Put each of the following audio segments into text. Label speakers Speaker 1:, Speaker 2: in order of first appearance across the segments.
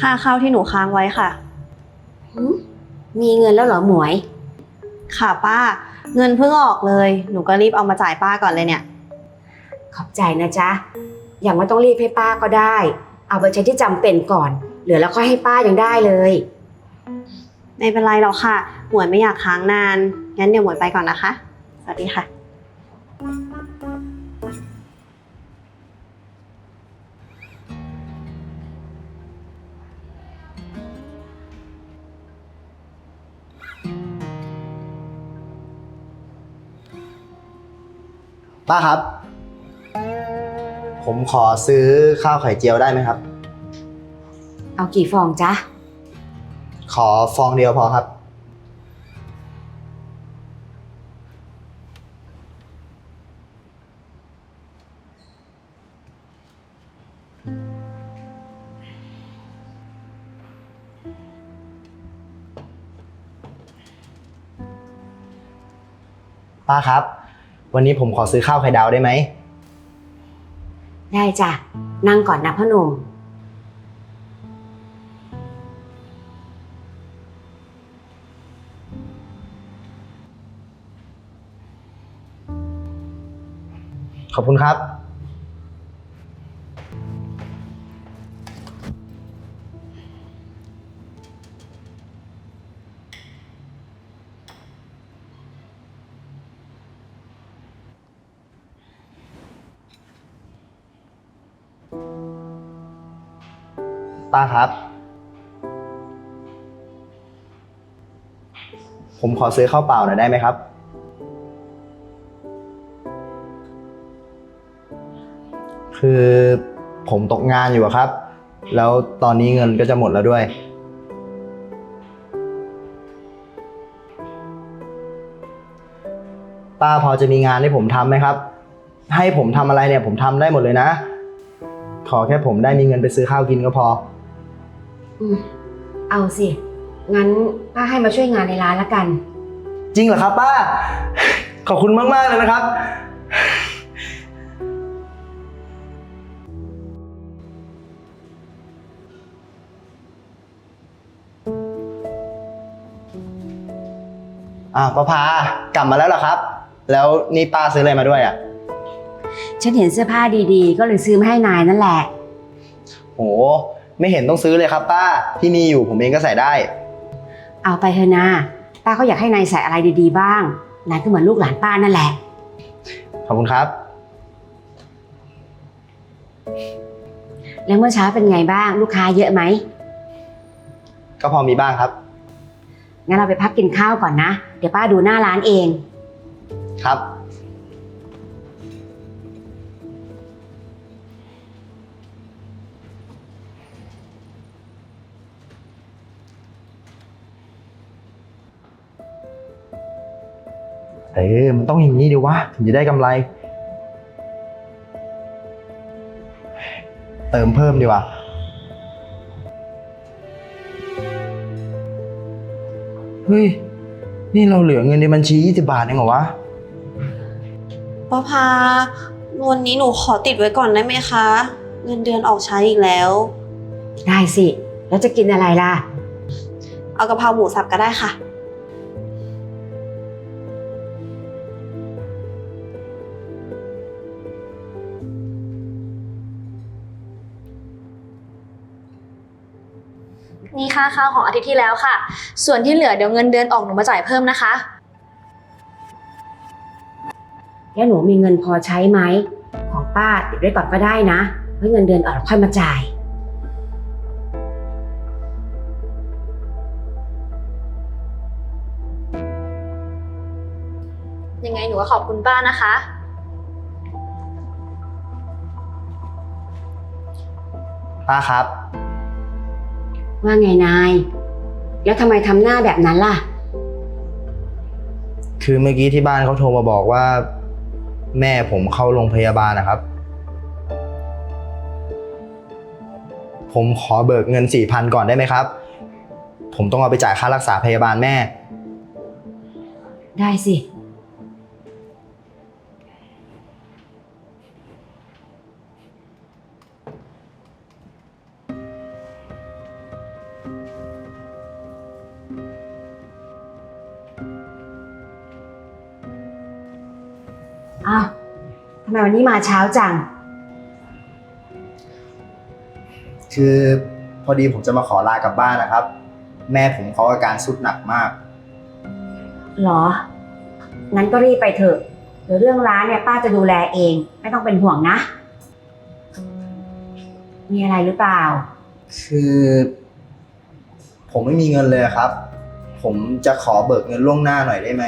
Speaker 1: ค่าข้าวที่หนูค้างไว้ค่ะ
Speaker 2: หืมมีเงินแล้วเหรอหมวย
Speaker 1: ค่ะป้า เงินเพิ่งออกเลย หนูก็รีบเอามาจ่ายป้าก่อนเลยเนี่ย
Speaker 2: ขอบใจนะจ๊ะ อย่างว่าต้องรีบให้ป้าก็ได้ เอาไปใช้ที่จำเป็นก่อน เหลือแล้วค่อยให้ป้ายังได้เลย
Speaker 1: ไม่เป็นไรหรอกค่ะ หมวยไม่อยากค้างนาน งั้นเดี๋ยวหมวยไปก่อนนะคะ สวัสดีค่ะ
Speaker 3: ป้าครับ ผมขอซื้อข้าวไข่เจียวได้ไหมครับ
Speaker 2: เอากี่ฟองจ๊ะ
Speaker 3: ขอฟองเดียวพอครับ ป้าครับ วันนี้ผมขอซื้อข้าวไข่ดาวได้ไหม
Speaker 2: ได้จ้ะ นั่งก่อนนะพ่อหนุ่ม
Speaker 3: ขอบคุณครับ ป้าครับ ผมขอซื้อข้าวเปล่าหน่อยได้ไหมครับ คือผมตกงานอยู่อะครับ แล้วตอนนี้เงินก็จะหมดแล้วด้วย ป้าพอจะมีงานให้ผมทำไหมครับ ให้ผมทำอะไรเนี่ยผมทำได้หมดเลยนะ ขอแค่ผมได้มีเงินไปซื้อข้าวกินก็พอ
Speaker 2: อืมเอาสิ งั้นป้าให้มาช่วยงานในร้านละกัน
Speaker 3: จริงเหรอครับป้า ขอบคุณมาก ๆ เลยนะครับ อ่าวป้าพากลับมาแล้วเหรอครับ แล้วนี่ป้าซื้ออะไรมาด้วยอะ
Speaker 2: ฉันเห็นเสื้อผ้าดีๆ ก็เลยซื้อมาให้นายนั่นแหละ
Speaker 3: โห ไม่เห็นต้องซื้อเลยครับ ป้าที่มีอยู่ผมเองก็ใส่ได้
Speaker 2: เอาไปเถอะนะป้าก็อยากให้นายใส่อะไรดีๆบ้างนายก็เหมือนลูกหลานป้านั่นแหละ
Speaker 3: ขอบคุณครับ
Speaker 2: แล้วเมื่อเช้าเป็นไงบ้างลูกค้าเยอะไหม
Speaker 3: ก็พอมีบ้างครับ
Speaker 2: งั้นเราไปพักกินข้าวก่อนนะ เดี๋ยวป้าดูหน้าร้านเอง
Speaker 3: ครับ เออ มันต้องอย่างนี้ดีวะ ถึงจะได้กำไร เติมเพิ่มดีกว่าเฮ้ย นี่เราเหลือเงินในบัญชี 20 บาทเองเหรอวะ
Speaker 1: ป้าพาวันนี้หนูขอติดไว้ก่อนได้ไหมคะ เงินเดือนออกใช้อีกแล้ว
Speaker 2: ได้สิ แล้วจะกินอะไรล่ะ
Speaker 1: เอากะเพราหมูสับก็ได้ค่ะ
Speaker 4: นี่ค่าข้าวของอาทิตย์ที่แล้วค่ะ ส่วนที่เหลือเดี๋ยวเงินเดือนออกหนูมาจ่ายเพิ่มนะคะ
Speaker 2: แล้วหนูมีเงินพอใช้ไหม ของป้าติดไว้ก่อนก็ได้นะไว้เงินเดือนออกแล้วค่อยมาจ่าย
Speaker 4: ยังไงหนูก็ขอบคุณป้านะคะ
Speaker 3: ป้าครับ
Speaker 2: ว่าไงนาย แล้วทำไมทำหน้าแบบนั้นล่ะ
Speaker 3: คือเมื่อกี้ที่บ้านเขาโทรมาบอกว่า แม่ผมเข้าโรงพยาบาลนะครับ ผมขอเบิกเงินสี่พันก่อนได้ไหมครับ ผมต้องเอาไปจ่ายค่ารักษาพยาบาลแม่
Speaker 2: ได้สิ วันนี้มาเช้าจัง
Speaker 3: คือพอดีผมจะมาขอลากลับบ้านนะครับ แม่ผมเขาอาการสุดหนักมาก
Speaker 2: เหรอ งั้นก็รีบไปเถอะเดี๋ยวเรื่องร้านเนี่ยป้าจะดูแลเอง ไม่ต้องเป็นห่วงนะ มีอะไรหรือเปล่า
Speaker 3: คือ ผมไม่มีเงินเลยครับ ผมจะขอเบิกเงินล่วงหน้าหน่อยได้ไหม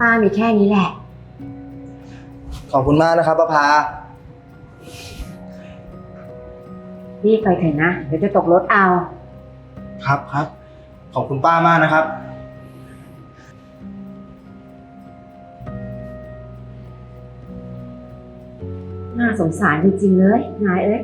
Speaker 2: ป้ามีแค่นี้แหละ
Speaker 3: ขอบคุณมากนะครับป้าพา
Speaker 2: รีบไปเถอะนะ เดี๋ยวจะตกรถเอา
Speaker 3: ครับครับ ขอบคุณป้ามากนะครับ
Speaker 2: น่าสงสารจริงๆเลยนายเอ้ย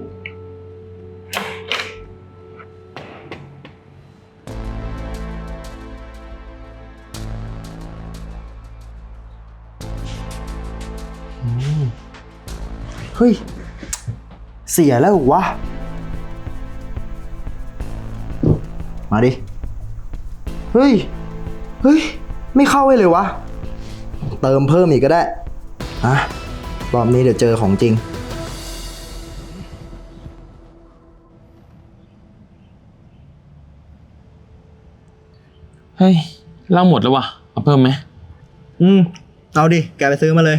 Speaker 3: เฮ้ย เสียแล้วเหรอวะ มาดิ เฮ้ย เฮ้ย ไม่เข้าให้เลยวะ เติมเพิ่มอีกก็ได้อะรอบนี้เดี๋ยวเจอของจริง
Speaker 5: เฮ้ยเหล้าหมดแล้ววะเอาเพิ่มไหม
Speaker 3: อืม เอาดิ แกไปซื้อมาเลย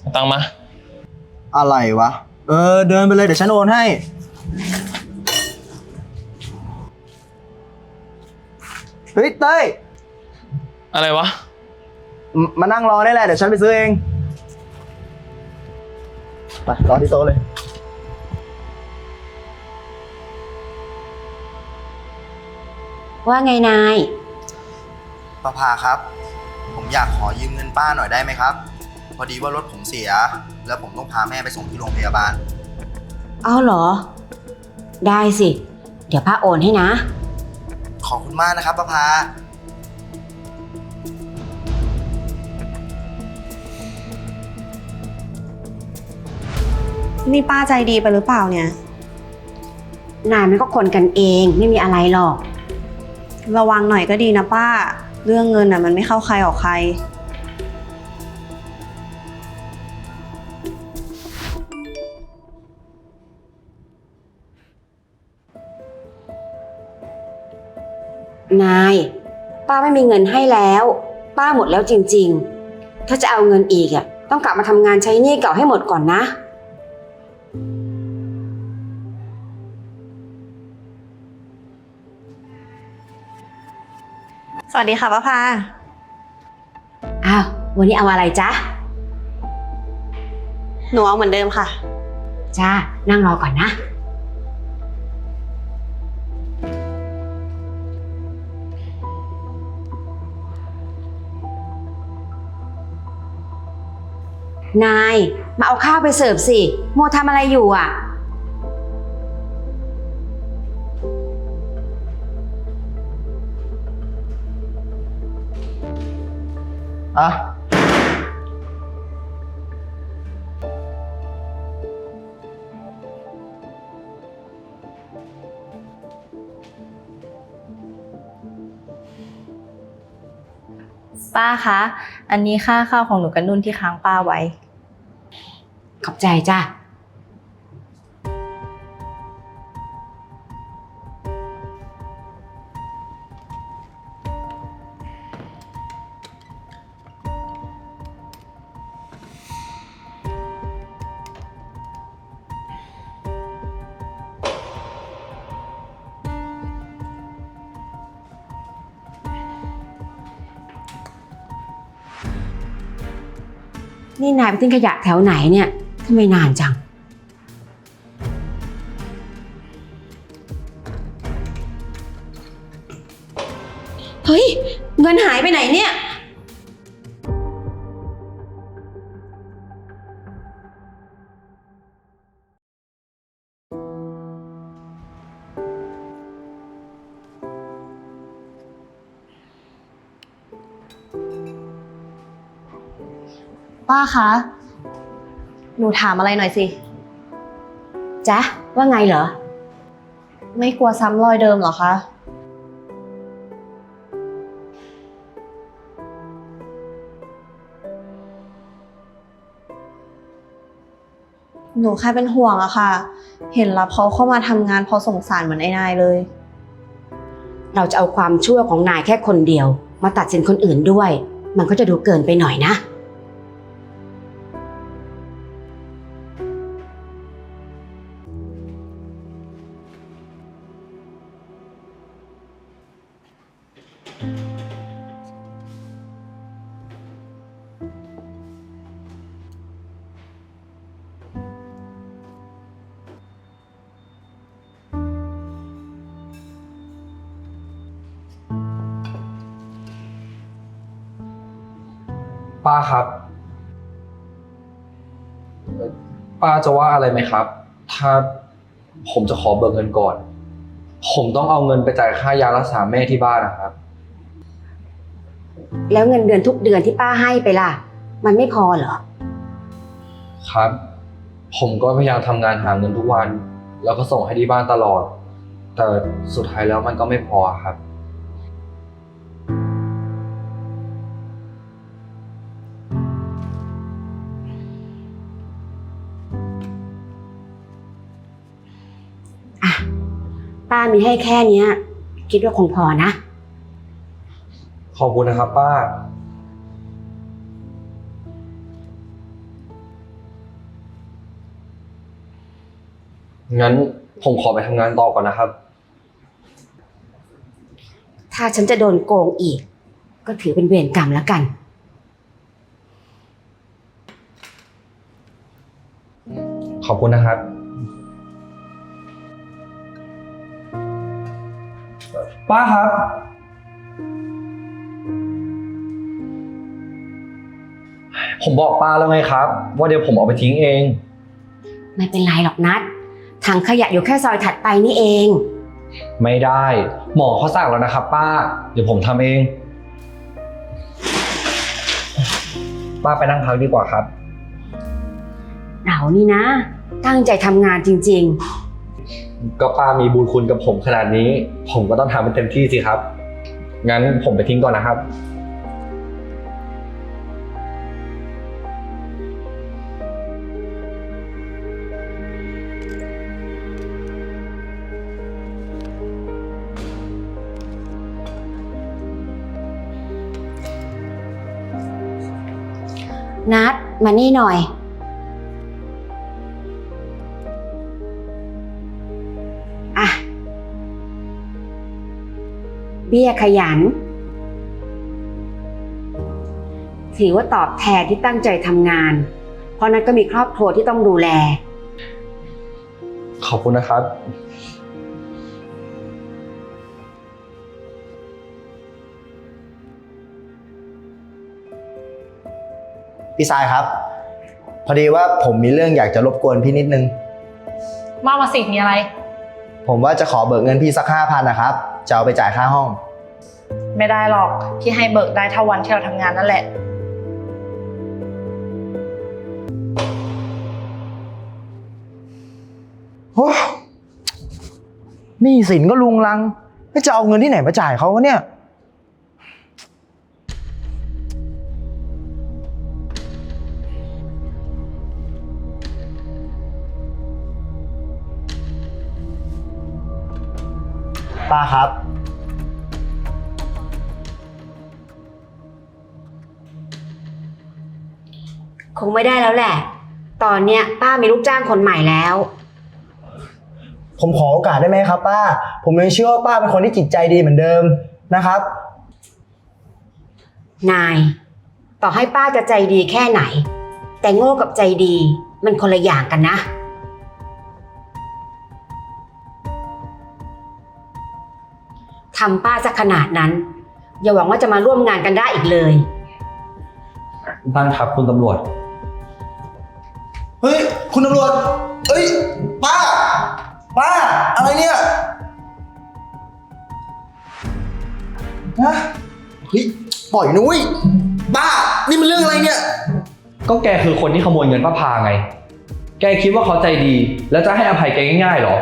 Speaker 5: เอาตังค์มา
Speaker 3: อะไรวะ เออ เดินไปเลยเดี๋ยวฉันโอนให้ เฮ้ยเต้ย
Speaker 5: อะไรวะ
Speaker 3: มมานั่งรอได้แหละ เดี๋ยวฉันไปซื้อเอง ไป รอที่โต๊ะเลย
Speaker 2: ว่าไงนาย
Speaker 3: ป้าพาครับ ผมอยากขอยืมเงินป้าหน่อยได้ไหมครับ พอดีว่ารถผมเสีย แล้วผมต้องพาแม่ไปส่งที่โรงพยาบาล
Speaker 2: เอาเหรอ ได้สิ เดี๋ยวป้าโอนให้นะ
Speaker 3: ขอบคุณมากนะครับป้าพา
Speaker 1: นี่ป้าใจดีไปหรือเปล่าเนี่ย
Speaker 2: นายมันก็คนกันเองไม่มีอะไรหรอก
Speaker 1: ระวังหน่อยก็ดีนะป้า เรื่องเงินน่ะมันไม่เข้าใครออกใคร
Speaker 2: นาย ป้าไม่มีเงินให้แล้ว ป้าหมดแล้วจริง ๆ ถ้าจะเอาเงินอีกอะต้องกลับมาทำงานใช้หนี้เก่าให้หมดก่อนนะ
Speaker 1: สวัสดีค่ะป้าพา
Speaker 2: อ้าว วันนี้เอาอะไรจ๊ะ
Speaker 1: หนูเอาเหมือนเดิมค่ะ
Speaker 2: จ้า นั่งรอก่อนนะ นายมาเอาข้าวไปเสิร์ฟสิโมทำอะไรอยู่อะ
Speaker 3: อะ
Speaker 6: ป้าคะ อันนี้ค่าข้าวของหนูกับนุ่นที่ค้างป้าไว้
Speaker 2: ข อบใจจ้านี่นายไปทิ้งขยะแถวไหนเนี่ย ทำไมนานจัง เฮ้ย เงินหายไปไหนเนี่ย
Speaker 1: ป้าคะ หนูถามอะไรหน่อยสิ
Speaker 2: จ๊ะว่าไงเหรอ
Speaker 1: ไม่กลัวซ้ำรอยเดิมเหรอคะ หนูแค่เป็นห่วงอะค่ะ เห็นรับเขาเข้ามาทำงานเพอสงสารเหมือนไอ้นายเลย
Speaker 2: เราจะเอาความชั่วของนายแค่คนเดียว มาตัดสินคนอื่นด้วย มันก็จะดูเกินไปหน่อยนะ
Speaker 7: ป้าครับ ป้าจะว่าอะไรไหมครับ ถ้าผมจะขอเบิกเงินก่อน ผมต้องเอาเงินไปจ่ายค่ายารักษาแม่ที่บ้านนะครับ
Speaker 2: แล้วเงินเดือนทุกเดือนที่ป้าให้ไปล่ะ มันไม่พอเหรอ
Speaker 7: ครับ ผมก็พยายามทำงานหาเงินทุกวัน แล้วก็ส่งให้ที่บ้านตลอด แต่สุดท้ายแล้วมันก็ไม่พอครับ
Speaker 2: ป้ามีให้แค่เนี้ย คิดว่าคงพอนะ
Speaker 7: ขอบคุณนะครับป้า งั้นผมขอไปทำงานต่อก่อนนะครับ
Speaker 2: ถ้าฉันจะโดนโกงอีก ก็ถือเป็นเวรกรรมแล้วกัน
Speaker 7: ขอบคุณนะครับ ป้าครับ ผมบอกป้าแล้วไงครับ ว่าเดี๋ยวผมเอาไปทิ้งเอง
Speaker 2: ไม่เป็นไรหรอกนัดถังขยะอยู่แค่ซอยถัดไปนี่เอง
Speaker 7: ไม่ได้ หมอเขาสั่งแล้วนะครับ ป้า เดี๋ยวผมทำเอง ป้าไปนั่งพักดีกว่าครับ
Speaker 2: เรานี่นะ ตั้งใจทำงานจริง
Speaker 7: ก็ป้ามีบุญคุณกับผมขนาดนี้ ผมก็ต้องทำให้เต็มที่สิครับ งั้นผมไปทิ้งก่อนนะครับ
Speaker 2: มานี่หน่อย อะ เบี้ยขยัน ถือว่าตอบแทนที่ตั้งใจทำงาน เพราะนัดก็มีครอบครัวที่ต้องดูแล
Speaker 7: ขอบคุณนะครับ
Speaker 3: พี่ทรายครับ พอดีว่าผมมีเรื่องอยากจะรบกวนพี่นิดนึง
Speaker 4: ว่ามาสิมีอะไร
Speaker 3: ผมว่าจะขอเบิกเงินพี่สักห้าพันนะครับ จะเอาไปจ่ายค่าห้อง
Speaker 4: ไม่ได้หรอกพี่ให้เบิกได้เท่าวันที่เราทำงานนั่นแหละ
Speaker 3: โอ้หนี่สินก็ลุงลังไม่จะเอาเงินที่ไหนมาจ่ายเขาวะเนี่ย ป้าครับ
Speaker 2: คงไม่ได้แล้วแหละ ตอนเนี้ยป้ามีลูกจ้างคนใหม่แล้ว
Speaker 3: ผมขอโอกาสได้ไหมครับ ป้า ผมยังเชื่อว่าป้าเป็นคนที่จิตใจดีเหมือนเดิมนะครับ
Speaker 2: นาย ต่อให้ป้าจะใจดีแค่ไหน แต่โง่กับใจดีมันคนละอย่างกันนะำป้าสักขนาดนั้น อย่าหวังว่าจะมาร่วมงานกันได้อีกเลย
Speaker 7: ตั้งครับคุณตำรวจ
Speaker 3: เฮ้ย คุณตำรวจเฮ้ย ป้า ป้า อะไรเนี่ยฮะเฮ้ย ปล่อยนุ้ย ป้า นี่มันเรื่องอะไรเนี่ย
Speaker 7: ก็แกคือคนที่ขโมยเงินป้าพาไง แกคิดว่าเขาใจดี แล้วจะให้อภัยแกง่ายๆเหรอ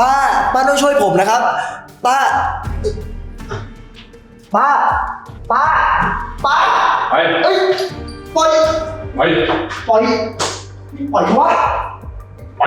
Speaker 3: ป้า ป้าต้องช่วยผมนะครับ ป้า ป้า ป้า ป้า
Speaker 5: ไป
Speaker 3: เอ้ยปล่อย
Speaker 5: ไป
Speaker 3: ปล่อย ปล่อยวะ
Speaker 5: ไป